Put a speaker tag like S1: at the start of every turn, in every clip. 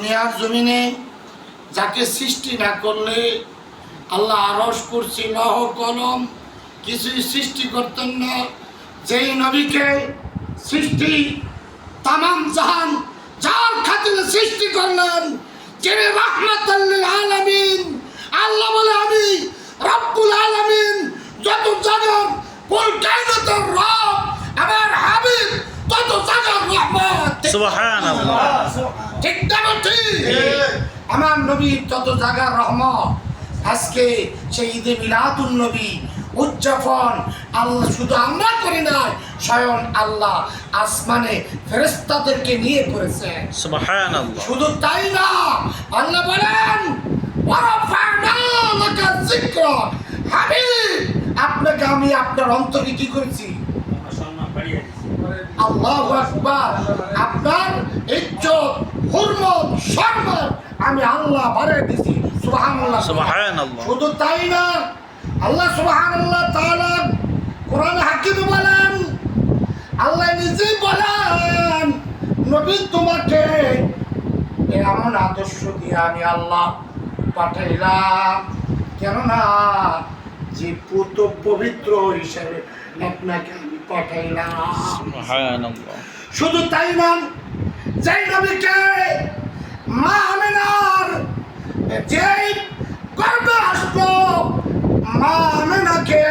S1: দুনিয়ার জমিনে যাকে সৃষ্টি না করলে আল্লাহ আরস করছি লহ কলম কিছুই সৃষ্টি করতেন না। যেই নবীকে সৃষ্টি তামাম জাহান যার খাতিরে সৃষ্টি করলেন, যিনি রহমাতাল্লিল আলামিন। আল্লাহ বলে, আমি রব্বুল আলামিন। যত জাগার কুল কায়নাতের রব। আমার হাবিব তত জাগার রহমত
S2: সুবহানাল্লাহ।
S1: ঠিক না ঠিক আমার নবী তত জায়গার রহমত আজকে সেই ঈদে মিলাদুল নবী উদযাপন আল্লাহ শুধু আমরা করি না স্বয়ং আল্লাহ আসমানে ফেরেস্তাদেরকে নিয়ে
S2: সুবহানাল্লাহ।
S1: শুধু তাই না আল্লাহ বলেন আপনাকে আমি আপনার অন্তরে কি করেছি? আল্লাহ আকবার আপনার ইজ্জত হুরমত সম্মান আমি আল্লাহ বাড়িয়ে দিছি। সুবহানাল্লাহ।
S2: সুবহানাল্লাহ।
S1: শুধু তাই না আল্লাহ সুবহানাল্লাহ তাআলা কোরআন হাকিমে বলেন আল্লাহ নিজেই বলেন নবী তোমাকে এমন আদর্শ দিয়ে আমি আল্লাহ পাঠাইলাম। কেননা যে পুত পবিত্র হিসেবে আপনাকে আমি পাঠাইলাম। শুধু তাই না যেই নবীকে মা আমেনার। যেই গর্বে আসলো মা আমেনাকে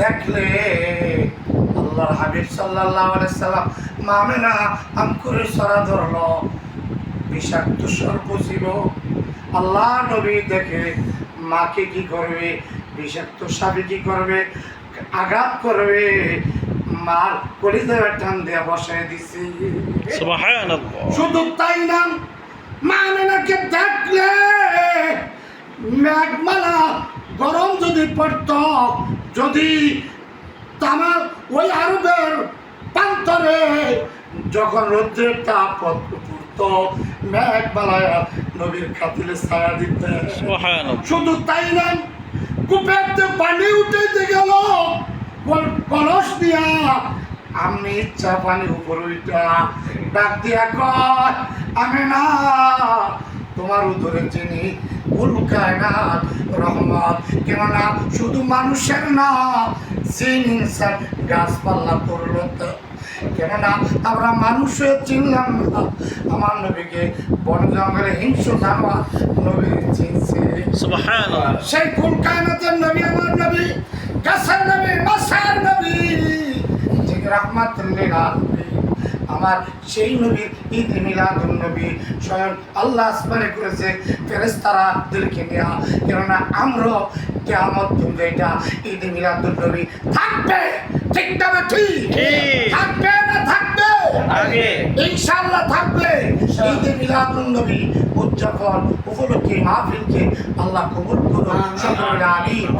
S1: দেখলে আল্লাহর হাবিব আলাইহি সাল্লাম মা আমেনা আঙ্কুরের সরা ধরলো। বিষাক্ত সর্প ছিল। আল্লাহ নবী দেখে মাকে কি করবে? বিষাক্ত সাপে কি করবে? আঘাত করবে? মার কলিজার টান দেয়া বসায় দিছি।
S2: সুবহানাল্লাহ।
S1: শুধু তাই না মা মেনাকে দেখলে মেঘমালা গরম যদি পড়ত যদি তামার ওই আরবের প্রান্তরে যখন রৌদ্রের তাপ পড়ত মেঘমালায় নবীর খাতিলে ছায়া দিতে
S2: সুবহানাল্লাহ।
S1: শুধু তাই না কুপেতে পানি উঠেতে গেল কলস দিয়া। আমি ইচ্ছা পানি উপর উইটা ডাক দিয়া কয় আমি না তোমার উদরে চিনি উল্কায় না রহমত কেননা শুধু মানুষের না জিন ইনসান গাছপাল্লা করল তো কেননা আমরা মানুষে চিনলাম না আমার নবীকে বন জঙ্গলে হিংস্র জানোয়ার নবী চিনছে। সেই কায়নাতের নবী আমার নবী। গাছের নবী মাসার নবী। যে রহমাতুল্লিল আলামিন। আমার সেই নবীর ঈদ মিলাদুন নবী স্বয়ং আল্লাহ আসমানে করেছে ফেরেস্তারাদেরকে নেওয়া কেননা আমরা কেমন তুমি এটা ঈদ মিলাদুন নবী থাকবে। ঠিক না বে
S2: ঠিক।
S1: থাকবে না থাকবে?
S2: আগে।
S1: ইনশাআল্লাহ থাকবে। ঈদে মিলাদুন নবী উদযাপন উপলক্ষে মাহফিলকে আল্লাহ কবুল করুন সকলে আমিন।